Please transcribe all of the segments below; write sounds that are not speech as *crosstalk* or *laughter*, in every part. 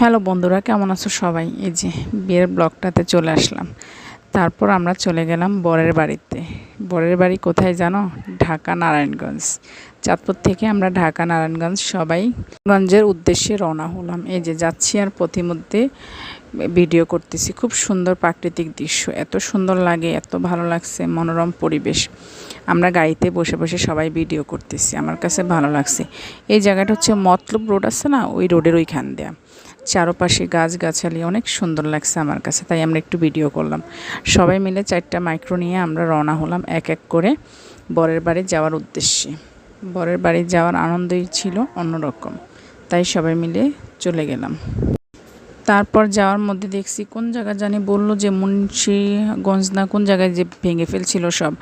Hello বন্ধুরা, কেমন আছো সবাই? এই যে বিয়ের ব্লগটাতে চলে আসলাম। তারপর আমরা চলে গেলাম বরের বাড়িতে। বরের বাড়ি কোথায় জানো? ঢাকা নারায়ণগঞ্জ। চাঁদপুর থেকে আমরা ঢাকা নারায়ণগঞ্জ সবাই গঞ্জের উদ্দেশ্যে রওনা হলাম। এই যে যাচ্ছি আর পথিমধ্যে ভিডিও করতেছি। খুব সুন্দর প্রাকৃতিক দৃশ্য। এত সুন্দর লাগে, এত ভালো লাগছে, মনোরম পরিবেশ। আমরা গাড়িতে বসে বসে সবাই ভিডিও করতেছি। আমার কাছে ভালো লাগছে। এই জায়গাটা হচ্ছে মতলব রোড আছে না? ওই রোডের ওইখান দেয়া। চারপাশে গাছগাছালি, অনেক সুন্দর লাগছে আমার কাছে, তাই আমরা একটু ভিডিও করলাম। সবাই মিলে চারটা মাইক্রো নিয়ে আমরা রওনা হলাম এক এক করে বরের বাড়ি যাওয়ার উদ্দেশ্যে। বরের বাড়ি যাওয়ার আনন্দই ছিল অন্যরকম, তাই সবাই মিলে চলে গেলাম। তারপর যাওয়ার মধ্যে দেখছি কোন জায়গা জানি বলল যে মুন্সিগঞ্জ না কোন জায়গায় যে ভেঙে ফেলছিল সব।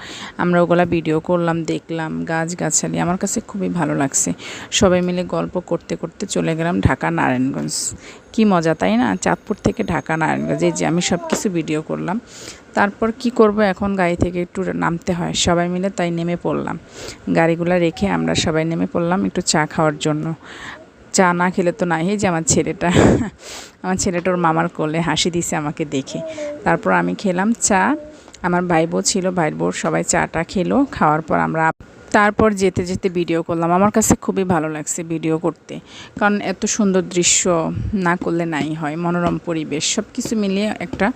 আমরা ওগুলা ভিডিও করলাম, দেখলাম গাছ গাছালি আমার কাছে খুবই ভালো লাগছে। সবাই মিলে গল্প করতে করতে চলে গেলাম ঢাকা নারায়ণগঞ্জ। কি মজা, তাই না? চাঁদপুর থেকে ঢাকা নারায়ণগঞ্জ। এই যে আমি সব কিছু ভিডিও করলাম। তারপর কি করব এখন? গাড়ি থেকে একটু নামতে হয়। সবাই মিলে তাই নেমে পড়লাম। গাড়িগুলো রেখে আমরা সবাই নেমে পড়লাম একটু চা খাওয়ার জন্য। চা না খেলে তো নাই যে আমার ছেলেটা। আমার ছেলেটা ওর মামার কোলে হাসি দিছে আমাকে দেখে। তারপর আমি খেলাম চা। আমার ভাই বউ ছিল ভাই বউ সবাই চাটা খেলো, খাওয়ার পর আমরা তারপর যেতে যেতে ভিডিও করলাম। আমার কাছে খুবই ভালো লাগছে ভিডিও করতে। কারণ এত সুন্দর দৃশ্য না করলে নাই হয়। মনোরম পরিবেশ। সব কিছু মিলিয়ে একটা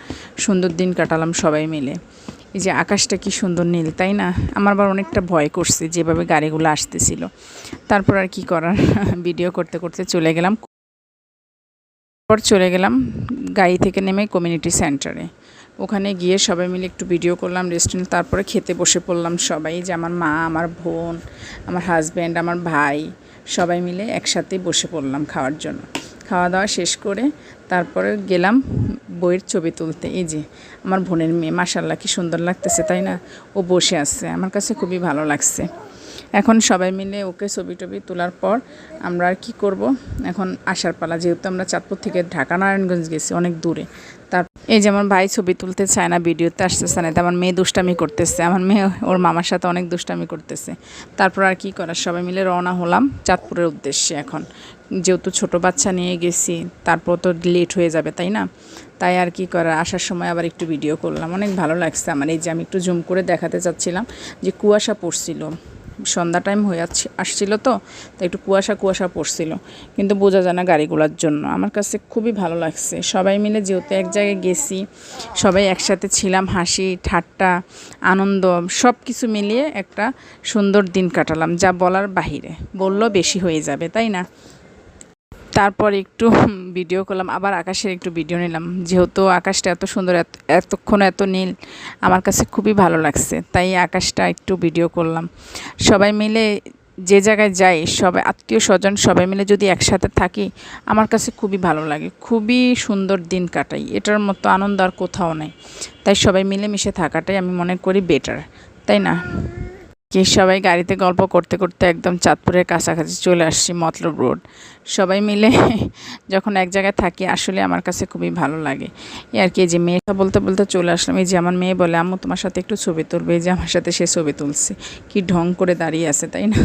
সুন্দর দিন কাটালাম সবাই মিলে। এই যে আকাশটা কি সুন্দর নীল, তাই না? আমার আবার অনেকটা ভয় করছে যেভাবে গাড়িগুলো আসতেছিল। তারপর আর কি করার? *laughs* ভিডিও করতে করতে চলে গেলাম। পর চলে গেলাম গাড়ি থেকে নেমে কমিউনিটি সেন্টারে ওখানে গিয়ে সবাই মিলে একটু ভিডিও করলাম রেস্টুরেন্ট তারপরে খেতে বসে পড়লাম সবাই। যে আমার মা, আমার বোন, আমার হাজব্যান্ড আমার ভাই, সবাই মিলে একসাথেই বসে পড়লাম খাওয়ার জন্য। খাওয়া দাওয়া শেষ করে তারপরে গেলাম বইয়ের ছবি তুলতে। এই যে, আমার বোনের মেয়ে মাসাল্লাহ কি সুন্দর লাগতেছে, তাই না? ও বসে আছে, আমার কাছে খুবই ভালো লাগছে। এখন সবাই মিলে ওকে ছবি টবি তোলার পর আমরা আর কী করব? এখন আসার পালা যেহেতু আমরা চাঁদপুর থেকে ঢাকা, নারায়ণগঞ্জ গেছি অনেক দূরে। তার এই যে আমার ভাই ছবি তুলতে চায় না, ভিডিওতে আসতেছে না আমার মেয়ে দুষ্টামি করতেছে, আমার মেয়ে ওর মামার সাথে অনেক দুষ্টামি করতেছে। তারপর আর কি করার? সবাই মিলে রওনা হলাম চাঁদপুরের উদ্দেশ্যে এখন। যেহেতু ছোট বাচ্চা নিয়ে গেছি, তারপর তো লেট হয়ে যাবে, তাই না? তাই আর কি করার? আসার সময় আবার একটু ভিডিও করলাম, অনেক ভালো লাগছে আমার। এই যে আমি একটু জুম করে দেখাতে চাচ্ছিলাম যে কুয়াশা পড়ছিল। সন্ধ্যা টাইম হয়ে আসছিল তো, তাই একটু কুয়াশা কুয়াশা পড়ছিল। কিন্তু বোঝা যায় না গাড়িগুলোর জন্য। আমার কাছে খুবই ভালো লাগছে। সবাই মিলে যেহেতু এক জায়গায় গেছি, সবাই একসাথে ছিলাম, হাসি, ঠাট্টা, আনন্দ সব কিছু মিলিয়ে একটা সুন্দর দিন কাটালাম, যা বলার বাহিরে। বললেও বেশি হয়ে যাবে, তাই না? তারপর একটু ভিডিও করলাম, আবার আকাশের একটু ভিডিও নিলাম। যেহেতু আকাশটা এত সুন্দর, এত, এতক্ষণ এত নীল, আমার কাছে খুবই ভালো লাগছে, তাই আকাশটা একটু ভিডিও করলাম। সবাই মিলে যে জায়গায় যাই, সবাই, আত্মীয় স্বজন সবাই মিলে যদি একসাথে থাকি, আমার কাছে খুবই ভালো লাগে। খুবই সুন্দর দিন কাটাই, এটার মতো আনন্দ আর কোথাও নেই। তাই সবাই মিলেমিশে থাকাটাই আমি মনে করি বেটার তাই না? কি সবাই গাড়িতে গল্প করতে করতে একদম চাঁদপুরের কাছাকাছি চলে আসছি মতলব রোড। সবাই মিলে *laughs* যখন এক জায়গায় থাকি, আসলে আমার কাছে খুবই ভালো লাগে। এ আর কি যে মেয়েটা বলতে বলতে চলে আসলাম। এই যে আমার মেয়ে বলে, আম্মু, তোমার সাথে একটু ছবি তুলবে। এই যে আমার সাথে সে ছবি তুলছে। কি ঢং করে দাঁড়িয়ে আছে, তাই না?